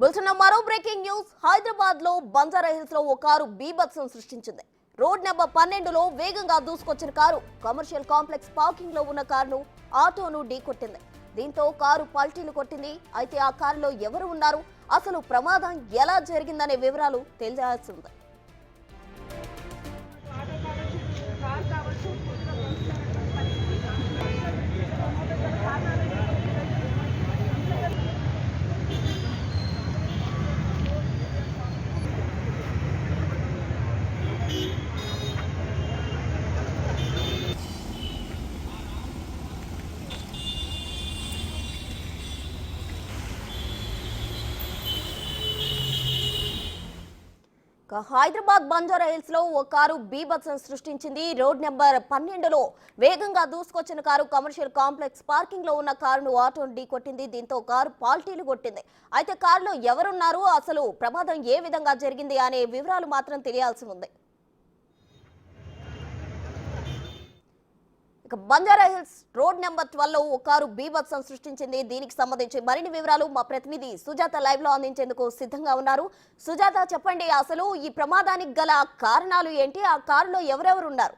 Bulletin మరో breaking news. హైదరాబాద్లో బంజారా హిల్స్లో ఓ కారు బీభత్సం సృష్టించింది. రోడ్ నెంబర్ పన్నెండులో వేగంగా దూసుకొచ్చిన కారు కమర్షియల్ కాంప్లెక్స్ పార్కింగ్లో ఉన్న కారును ఆటోను ఢీకొట్టింది. దీంతో కారు పల్టీలు కొట్టింది. అయితే ఆ కారులో ఎవరు ఉన్నారు? అసలు ప్రమాదం ఎలా జరిగిందనే వివరాలు తెలియాల్సి ఉంది ఇక హైదరాబాద్ బంజారా హిల్స్లో ఓ కారు బీభత్సం సృష్టించింది. రోడ్ నెంబర్ పన్నెండులో వేగంగా దూసుకొచ్చిన కారు కమర్షియల్ కాంప్లెక్స్ పార్కింగ్లో ఉన్న కారును ఆటోను ఢీకొట్టింది దీంతో కారు పాల్టీలు కొట్టింది. అయితే కారులో ఎవరున్నారు? అసలు ప్రమాదం ఏ విధంగా జరిగింది? అనే వివరాలు మాత్రం తెలియాల్సి ఉంది. ఇక బంజారా హిల్స్ రోడ్ నెంబర్ ట్వెల్వ్లో ఓ కారు బీభత్సం సృష్టించింది. దీనికి సంబంధించి మరిన్ని వివరాలు మా ప్రతినిధి సుజాత లైవ్లో అందించేందుకు సిద్ధంగా ఉన్నారు. సుజాత చెప్పండి అసలు ఈ ప్రమాదానికి గల కారణాలు ఏంటి? ఆ కారులో ఎవరెవరు ఉన్నారు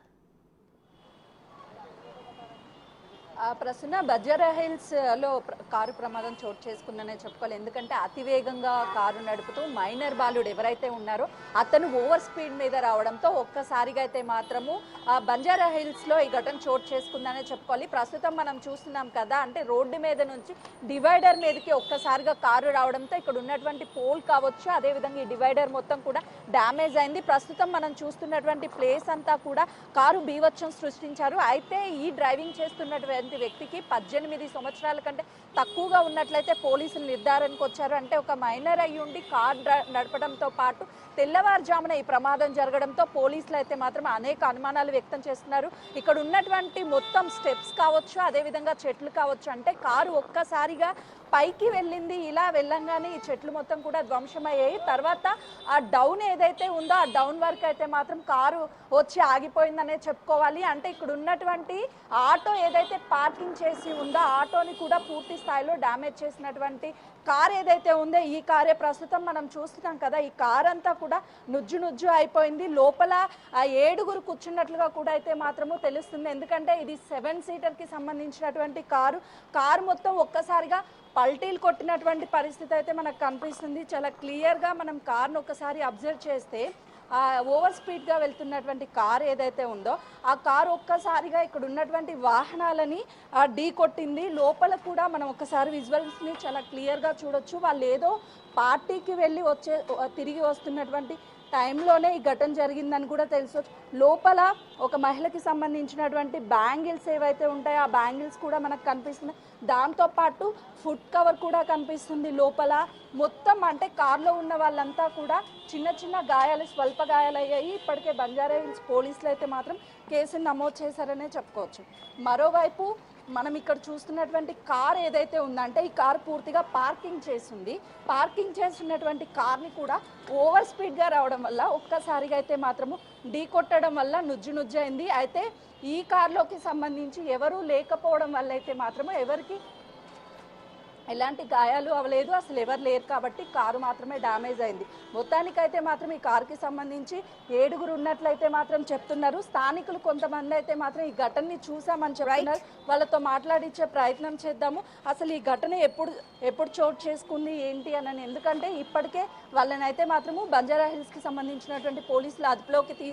ఆ, ప్రసన్న బజారా హిల్స్లో కారు ప్రమాదం చోటు చేసుకుందనే చెప్పుకోవాలి. ఎందుకంటే అతివేగంగా కారు నడుపుతూ మైనర్ బాలుడు ఎవరైతే ఉన్నారో అతను ఓవర్ స్పీడ్ మీద రావడంతో ఒక్కసారిగా అయితే మాత్రము ఆ బంజారా హిల్స్లో ఈ ఘటన చోటు చేసుకుందనే చెప్పుకోవాలి. ప్రస్తుతం మనం చూస్తున్నాం కదా అంటే రోడ్డు మీద నుంచి డివైడర్ మీదకి ఒక్కసారిగా కారు రావడంతో ఇక్కడ ఉన్నటువంటి పోల్ కావచ్చు అదేవిధంగా ఈ డివైడర్ మొత్తం కూడా డ్యామేజ్ అయింది. ప్రస్తుతం మనం చూస్తున్నటువంటి ప్లేస్ అంతా కూడా కారు బీవత్సం సృష్టించారు. అయితే ఈ డ్రైవింగ్ చేస్తున్నటువంటి వ్యక్తికి పద్దెనిమిది సంవత్సరాల కంటే తక్కువగా ఉన్నట్లయితే పోలీసులు నిర్ధారణకు వచ్చారు. అంటే ఒక మైనర్ అయి ఉండి కార్ నడపడంతో పాటు తెల్లవారుజామున ఈ ప్రమాదం జరగడంతో పోలీసులు అయితే మాత్రం అనేక అనుమానాలు వ్యక్తం చేస్తున్నారు. ఇక్కడ ఉన్నటువంటి మొత్తం స్టెప్స్ కావచ్చు అదేవిధంగా చెట్లు కావచ్చు అంటే కారు ఒక్కసారిగా పైకి వెళ్ళింది ఇలా వెళ్ళంగానే ఈ చెట్లు మొత్తం కూడా ధ్వంసమయ్యాయి. తర్వాత ఆ డౌన్ ఏదైతే ఉందో ఆ డౌన్ వరకు అయితే మాత్రం కారు వచ్చి ఆగిపోయిందనే చెప్పుకోవాలి. అంటే ఇక్కడ ఉన్నటువంటి ఆటో ఏదైతే పార్కింగ్ చేసి ఉందో ఆటోని కూడా పూర్తి స్థాయిలో డ్యామేజ్ చేసినటువంటి కార్ ఏదైతే ఉందో ఈ కారే ప్రస్తుతం మనం చూస్తున్నాం కదా ఈ కార్ అంతా కూడా నుజ్జు నుజ్జు అయిపోయింది. లోపల ఆ ఏడుగురు కూర్చున్నట్లుగా కూడా అయితే మాత్రము తెలుస్తుంది. ఎందుకంటే ఇది సెవెన్ సీటర్కి సంబంధించినటువంటి కారు. కారు మొత్తం ఒక్కసారిగా పల్టీలు కొట్టినటువంటి పరిస్థితి అయితే మనకు కనిపిస్తుంది. చాలా క్లియర్గా మనం కార్ను ఒకసారి అబ్జర్వ్ చేస్తే ఓవర్ స్పీడ్గా వెళ్తున్నటువంటి కార్ ఏదైతే ఉందో ఆ కార్ ఒక్కసారిగా ఇక్కడ ఉన్నటువంటి వాహనాలని ఢీ కొట్టింది. లోపల కూడా మనం ఒకసారి విజువల్స్ని చాలా క్లియర్గా చూడొచ్చు. వాళ్ళు ఏదో పార్టీకి వెళ్ళి వచ్చే తిరిగి వస్తున్నటువంటి టైంలోనే ఈ ఘటన జరిగిందని కూడా తెలుసు. లోపల ఒక మహిళకి సంబంధించినటువంటి బ్యాంగిల్స్ ఏవైతే ఉంటాయో ఆ బ్యాంగిల్స్ కూడా మనకు కనిపిస్తుంది దాంతోపాటు ఫుడ్ కవర్ కూడా కనిపిస్తుంది లోపల. మొత్తం అంటే కారులో ఉన్న వాళ్ళంతా కూడా చిన్న చిన్న గాయాలు స్వల్ప గాయాలు అయ్యాయి ఇప్పటికే బంజారా హిల్స్ పోలీసులు అయితే మాత్రం కేసును నమోదు చేశారనే చెప్పుకోవచ్చు. మరోవైపు మనం ఇక్కడ చూస్తున్నటువంటి కార్ ఏదైతే ఉందంటే ఈ కార్ పూర్తిగా పార్కింగ్ చేసింది. పార్కింగ్ చేస్తున్నటువంటి కార్ని కూడా ఓవర్ స్పీడ్గా రావడం వల్ల ఒక్కసారిగా అయితే మాత్రము ఢీ కొట్టడం వల్ల నుజ్జు నుజ్జు అయింది అయితే ఈ కార్లోకి సంబంధించి ఎవరూ లేకపోవడం వల్ల అయితే మాత్రము ఎవరికి ఎలాంటి గాయాలు అవ్వలేదు అసలు ఎవరు లేరు కాబట్టి కారు మాత్రమే డ్యామేజ్ అయింది. మొత్తానికైతే మాత్రం ఈ కారుకి సంబంధించి ఏడుగురు ఉన్నట్లయితే మాత్రం చెప్తున్నారు. స్థానికులు కొంతమంది అయితే మాత్రం ఈ ఘటనని చూసామని చెప్తున్నారు. వాళ్ళతో మాట్లాడించే ప్రయత్నం చేద్దాము. అసలు ఈ ఘటన ఎప్పుడు ఎప్పుడు చోటు చేసుకుంది ఏంటి అని ఎందుకంటే ఇప్పటికే వాళ్ళని అయితే మాత్రము బంజారా హిల్స్కి సంబంధించినటువంటి పోలీసులు అదుపులోకి తీ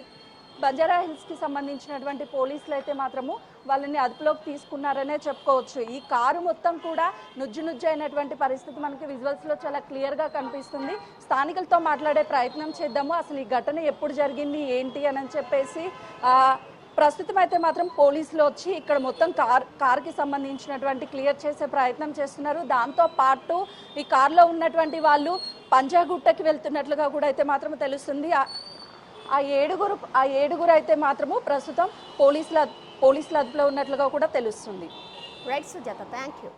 బంజారా హిల్స్కి సంబంధించినటువంటి పోలీసులు అయితే మాత్రము వాళ్ళని అదుపులోకి తీసుకున్నారనే చెప్పుకోవచ్చు. ఈ కారు మొత్తం కూడా నుజ్జు నుజ్జు అయినటువంటి పరిస్థితి మనకి విజువల్స్లో చాలా క్లియర్గా కనిపిస్తుంది. స్థానికులతో మాట్లాడే ప్రయత్నం చేద్దాము. అసలు ఈ ఘటన ఎప్పుడు జరిగింది ఏంటి అని చెప్పేసి ఆ, ప్రస్తుతం అయితే మాత్రం పోలీసులు వచ్చి ఇక్కడ మొత్తం కార్ కార్కి సంబంధించినటువంటి క్లియర్ చేసే ప్రయత్నం చేస్తున్నారు. దాంతో పాటు ఈ కార్లో ఉన్నటువంటి వాళ్ళు పంజాగుట్టకి వెళ్తున్నట్లుగా కూడా అయితే మాత్రం తెలుస్తుంది. ఆ ఏడుగురు ఆ ఏడుగురు అయితే మాత్రము ప్రస్తుతం పోలీసుల పోలీసుల అదుపులో ఉన్నట్లుగా కూడా తెలుస్తుంది. Right Sujatha thank you